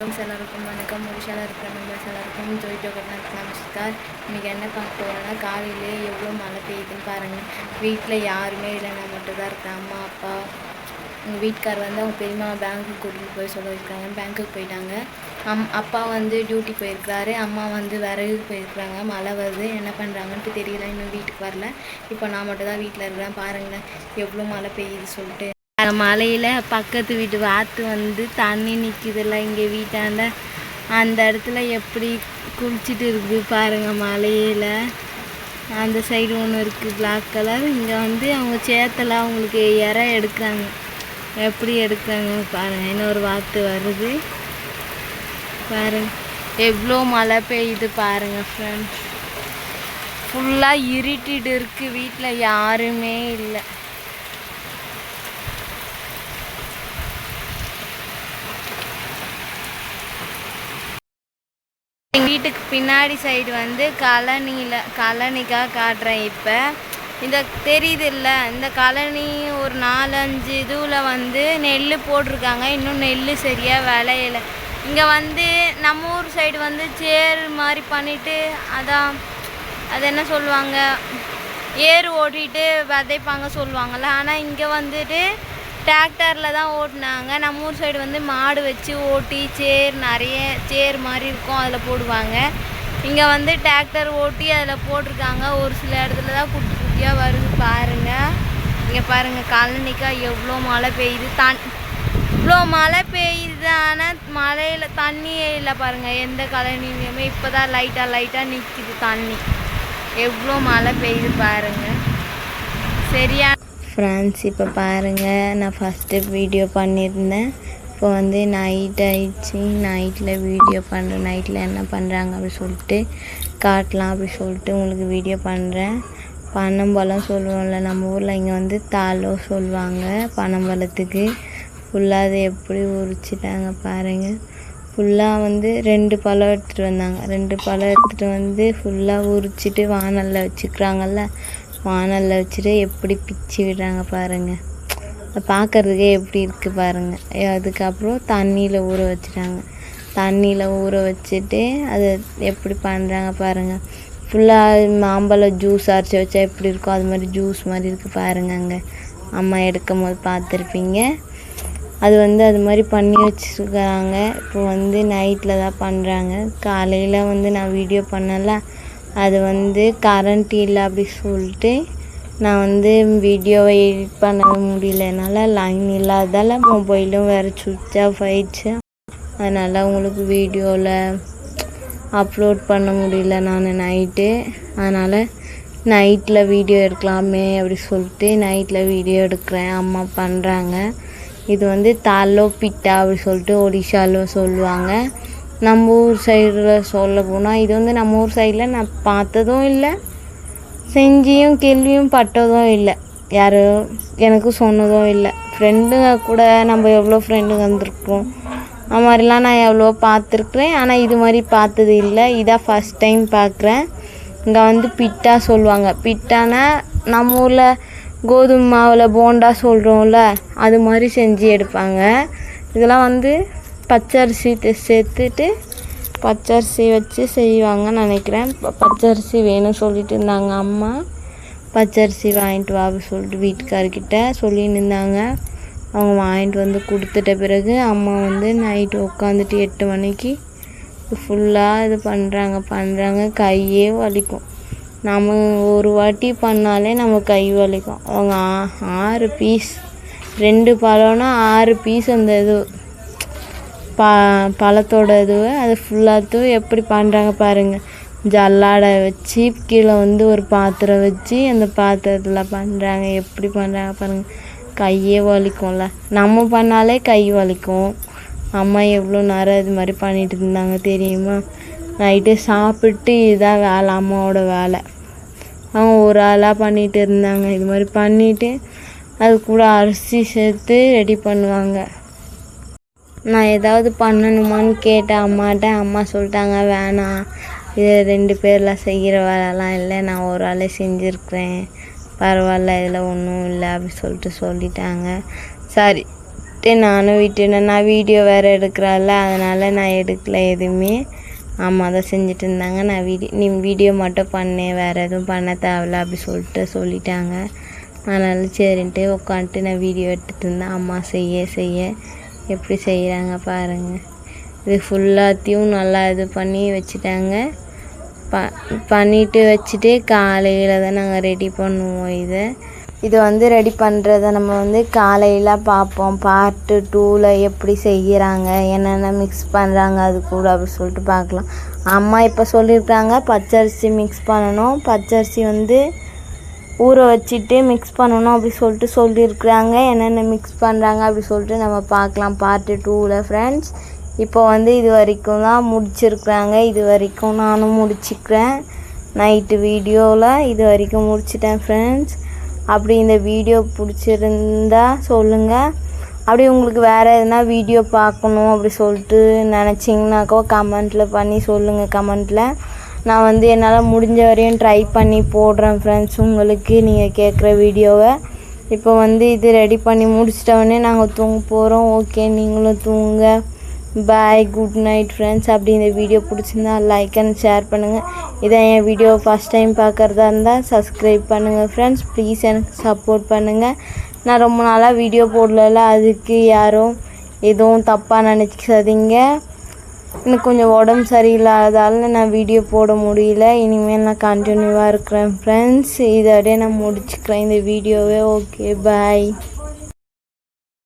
Friends எல்லாருக்கும் வணக்கம். ஒடிஷாவில் இருக்கிற மெம்பர்ஸ் எல்லாருக்கும் ஜோய் ஜோகர்நாத் நமஸ்கார் இன்றைக்கி என்ன பார்க்க போகிறோன்னா காலையிலே எவ்வளோ மழை பெய்யுதுன்னு பாருங்கள் வீட்டில் யாருமே இல்லை நான் மட்டும்தான் இருக்கேன் அம்மா அப்பா எங்கள் வீட்டுக்கார் வந்து அவங்க பெரியம்மா பேங்க்குக்கு கூட்டிகிட்டு போய் சொல்ல வச்சுருக்காங்க பேங்க்குக்கு போயிட்டாங்க. அம் அப்பா வந்து டியூட்டி போயிருக்கிறாரு. அம்மா வந்து விறகு போயிருக்கிறாங்க. மழை வருது. என்ன பண்ணுறாங்கன்ட்டு தெரியல. இன்னும் வீட்டுக்கு வரல. இப்போ நான் மட்டும் தான் வீட்டில் இருக்கிறேன். பாருங்களேன். எவ்வளோ மழை பெய்யுது சொல்லிட்டு. மலையில் பக்கத்து வீட்டு வாத்து வந்து தண்ணி நிற்கிதுல்ல இங்கே வீட்டாண்ட. அந்த இடத்துல எப்படி குளிச்சுட்டு இருக்குது பாருங்கள் மலையில். அந்த சைடு ஒன்று இருக்குது பிளாக் கலர் இங்கே வந்து அவங்க சேத்தில் அவங்களுக்கு இற எடுக்கிறாங்க. எப்படி எடுக்கிறாங்க பாருங்கள் இன்னொரு வாத்து வருது. பாருங்கள் எவ்வளோ மழை பெய்யுது பாருங்கள் ஃப்ரெண்ட்ஸ் ஃபுல்லாக இருட்டிட்டு இருக்குது வீட்டில் யாருமே இல்லை. எங்கள் வீட்டுக்கு பின்னாடி சைடு வந்து கழனியில் கழனிக்காக காட்டுறேன் இப்போ. இந்த தெரியுது இல்லை இந்த கழனி ஒரு நாலஞ்சு இதுவில் வந்து நெல் போட்டிருக்காங்க. இன்னும் நெல் சரியாக விளையல. இங்கே வந்து நம்ம ஊர் சைடு வந்து சேர் மாதிரி பண்ணிவிட்டு அதான் அது என்ன சொல்லுவாங்க? ஏர் ஓட்டிட்டு விதைப்பாங்க சொல்லுவாங்கள்ல ஆனால் இங்கே வந்துட்டு டிராக்டரில் தான் ஓட்டினாங்க. நம்ம ஊர் சைடு வந்து மாடு வச்சு ஓட்டி சேர் நிறைய சேர் மாதிரி இருக்கும் அதில் போடுவாங்க. இங்கே வந்து டிராக்டர் ஓட்டி அதில் போட்டிருக்காங்க. ஒரு சில இடத்துல தான் குட்டி குட்டியாக வருது பாருங்கள் இங்கே பாருங்கள் கழனிக்கா எவ்வளோ மழை பெய்யுது. தன் இவ்வளோ மழை பெய்யுது ஆனால் மழையில் தண்ணியே இல்லை பாருங்கள் எந்த கழனிலையுமே இப்போ தான் லைட்டாக லைட்டாக நிற்கிது தண்ணி. எவ்வளோ மழை பெய்யுது பாருங்கள் சரியா ஃப்ரெண்ட்ஸ் இப்போ பாருங்கள் நான் ஃபஸ்ட்டு வீடியோ பண்ணியிருந்தேன். இப்போ வந்து நைட் ஆயிடுச்சு. நைட்டில் வீடியோ பண்ணுறேன் நைட்டில் என்ன பண்ணுறாங்க அப்படி சொல்லிட்டு காட்டலாம் அப்படி சொல்லிட்டு உங்களுக்கு வீடியோ பண்ணுறேன் பனம்பழம் சொல்லுவோம்ல நம்ம ஊரில் இங்கே வந்து தாளோ சொல்லுவாங்க பனம்பழத்துக்கு. ஃபுல்லாக அதை எப்படி உரிச்சிட்டாங்க பாருங்கள் ஃபுல்லாக வந்து ரெண்டு பழம் எடுத்துகிட்டு வந்தாங்க. ரெண்டு பழம் எடுத்துகிட்டு வந்து ஃபுல்லாக உரிச்சிட்டு வானலில் வச்சுக்கிறாங்கல்ல வானலில் வச்சுட்டு எப்படி பிச்சு விடுறாங்க பாருங்கள் அது பார்க்குறதுக்கே எப்படி இருக்குது பாருங்கள் அதுக்கப்புறம் தண்ணியில் ஊற வச்சுட்டாங்க. தண்ணியில் ஊற வச்சுட்டு அதை எப்படி பண்ணுறாங்க பாருங்கள் ஃபுல்லாக மாம்பழம் ஜூஸ் அரைச்சி வச்சா எப்படி இருக்கோ அது மாதிரி ஜூஸ் மாதிரி இருக்குது பாருங்கள் அங்கே. அம்மா எடுக்கும் போது பார்த்துருப்பீங்க. அது வந்து அது மாதிரி பண்ணி வச்சுருக்காங்க. இப்போ வந்து நைட்டில் தான் பண்ணுறாங்க காலையில் வந்து நான் வீடியோ பண்ணல. அது வந்து கரண்ட் இல்லை அப்படி சொல்லிட்டு நான் வந்து வீடியோவை எடிட் பண்ண முடியல. என்னால் லைன் இல்லாதால் மொபைலும் வேறு சுவிட்ச் ஆஃப் ஆயிடுச்சு. அதனால் உங்களுக்கு வீடியோவில் அப்லோட் பண்ண முடியல நான் நைட்டு அதனால் நைட்டில் வீடியோ எடுக்கலாமே அப்படி சொல்லிட்டு நைட்டில் வீடியோ எடுக்கிறேன். அம்மா பண்ணுறாங்க இது வந்து தாலோ பிட்டா அப்படி சொல்லிட்டு ஒடிஷாவில் சொல்லுவாங்க. நம்ம ஊர் சைடில் சொல்ல போனால் இது வந்து நம்ம ஊர் சைடில் நான் பார்த்ததும் இல்லை. செஞ்சியும் கேள்வியும் பட்டதும் இல்லை. யாரும் எனக்கு சொன்னதும் இல்லை. ஃப்ரெண்டுங்க கூட நம்ம எவ்வளோ ஃப்ரெண்டுங்க வந்திருக்கோம் அது மாதிரிலாம் நான் எவ்வளோ பார்த்துருக்குறேன். ஆனால் இது மாதிரி பார்த்தது இல்லை. இதான் ஃபஸ்ட் டைம் பார்க்குறேன். இங்கே வந்து பிட்டா சொல்லுவாங்க. பிட்டானா நம்ம ஊரில் கோதுமை மாவில் போண்டா சொல்கிறோம்ல அது மாதிரி செஞ்சு எடுப்பாங்க. இதெல்லாம் வந்து பச்சரிசி சேர்த்துட்டு பச்சரிசி வச்சு செய்வாங்கன்னு நினைக்கிறேன். பச்சரிசி வேணும் சொல்லிட்டு இருந்தாங்க அம்மா. பச்சரிசி வாங்கிட்டு வா அப்படி சொல்லிட்டு வீட்டுக்காரர்கிட்ட சொல்லின்னு இருந்தாங்க. அவங்க வாங்கிட்டு வந்து கொடுத்துட்ட பிறகு அம்மா வந்து நைட்டு உட்காந்துட்டு எட்டு மணிக்கு ஃபுல்லாக இது பண்ணுறாங்க பண்ணுறாங்க கையே வலிக்கும். நம்ம ஒரு வாட்டி பண்ணாலே நம்ம கை வலிக்கும். அவங்க ஆறு பீஸ் ரெண்டு பழம்னா ஆறு பீஸ் அந்த இது ப பழத்தோட இதுவை அது ஃபுல்லாத்தையும் எப்படி பண்ணுறாங்க பாருங்கள் ஜல்லாடை வச்சு கீழே வந்து ஒரு பாத்திரம் வச்சு அந்த பாத்திரத்தில் பண்ணுறாங்க எப்படி பண்ணுறாங்க பாருங்கள் கையே வலிக்கும்ல. நம்ம பண்ணாலே கை வலிக்கும். அம்மா எவ்வளோ நேரம் இது மாதிரி பண்ணிகிட்டு இருந்தாங்க தெரியுமா? நைட்டு சாப்பிட்டு இதுதான் வேலை அம்மாவோட வேலை. அவங்க ஒரு ஆளாக பண்ணிகிட்டு இருந்தாங்க. இது மாதிரி பண்ணிவிட்டு அது கூட அரிசி சேர்த்து ரெடி பண்ணுவாங்க. நான் ஏதாவது பண்ணணுமான்னு கேட்டேன். அம்மாட்ட அம்மா சொல்லிட்டாங்க வேணாம். இது ரெண்டு பேர்லாம் செய்கிற வேலைலாம் இல்லை. நான் ஒரு ஆளே செஞ்சுருக்கிறேன். பரவாயில்ல இதில் ஒன்றும் இல்லை அப்படி சொல்லிட்டு சொல்லிட்டாங்க. சரி. நானும் விட்டுனேன் நான் வீடியோ வேறு எடுக்கிறேன்ல அதனால் நான் எடுக்கல எதுவுமே. அம்மா தான் செஞ்சுட்டு இருந்தாங்க. நான் வீடியோ நீ வீடியோ மட்டும் பண்ணேன் வேறு எதுவும் பண்ண தேவையில்ல அப்படி சொல்லிட்டு சொல்லிட்டாங்க. அதனால் சரின்ட்டு உட்காந்துட்டு நான் வீடியோ எடுத்துகிட்டு இருந்தேன். அம்மா செய்ய செய்ய. எப்படி செய்கிறாங்க பாருங்கள் இது ஃபுல்லாத்தையும் நல்லா இது பண்ணி வச்சுட்டாங்க. ப பண்ணிட்டு வச்சுட்டு காலையில் தான் நாங்கள் ரெடி பண்ணுவோம் இதை. இது வந்து ரெடி பண்ணுறத நம்ம வந்து காலையில் பார்ப்போம். பார்ட்டு டூவில் எப்படி செய்கிறாங்க என்னென்ன மிக்ஸ் பண்ணுறாங்க அது கூட அப்படி சொல்லிட்டு பார்க்கலாம். அம்மா இப்போ சொல்லியிருக்காங்க பச்சரிசி மிக்ஸ் பண்ணணும். பச்சரிசி வந்து ஊற வச்சுட்டு மிக்ஸ் பண்ணணும் அப்படி சொல்லிட்டு சொல்லியிருக்கிறாங்க. என்னென்ன மிக்ஸ் பண்ணுறாங்க அப்படி சொல்லிட்டு நம்ம பார்க்கலாம். பார்ட்டு டூவில் ஃப்ரெண்ட்ஸ் இப்போ வந்து இது வரைக்கும் தான் முடிச்சிருக்கிறாங்க. இது வரைக்கும் நானும் முடிச்சுக்கிறேன். நைட்டு வீடியோவில் இது வரைக்கும் முடிச்சிட்டேன் ஃப்ரெண்ட்ஸ் அப்படி இந்த வீடியோ பிடிச்சிருந்தா சொல்லுங்கள் அப்படி உங்களுக்கு வேறு எதுனா வீடியோ பார்க்கணும் அப்படி சொல்லிட்டு நினச்சிங்கனாக்கோ கமெண்ட்டில் பண்ணி சொல்லுங்கள் கமெண்ட்டில் நான் வந்து என்னால் முடிஞ்ச வரையும் ட்ரை பண்ணி போடுறேன் ஃப்ரெண்ட்ஸ் உங்களுக்கு நீங்கள் கேட்குற வீடியோவை. இப்போ வந்து இது ரெடி பண்ணி முடிச்சிட்டோடனே நாங்கள் தூங்க போகிறோம் ஓகே நீங்களும் தூங்க. பாய் குட் நைட் ஃப்ரெண்ட்ஸ் அப்படி இந்த வீடியோ பிடிச்சிருந்தா லைக் அண்ட் ஷேர் பண்ணுங்கள் இதை என் வீடியோ ஃபஸ்ட் டைம் பார்க்குறதா இருந்தால் சப்ஸ்கிரைப் பண்ணுங்கள் ஃப்ரெண்ட்ஸ் ப்ளீஸ் எனக்கு சப்போர்ட் பண்ணுங்கள் நான் ரொம்ப நாளாக வீடியோ போடல அதுக்கு யாரும் எதுவும் தப்பாக நினச்சிக்காதீங்க. எனக்கு கொஞ்சம் உடம்பு சரியில்லாதால் நான் வீடியோ போட முடியல. இனிமேல் நான் கண்டினியூவாக இருக்கிறேன் ஃப்ரெண்ட்ஸ் இதோடய நான் முடிச்சுக்கிறேன். இந்த வீடியோவே ஓகே பாய்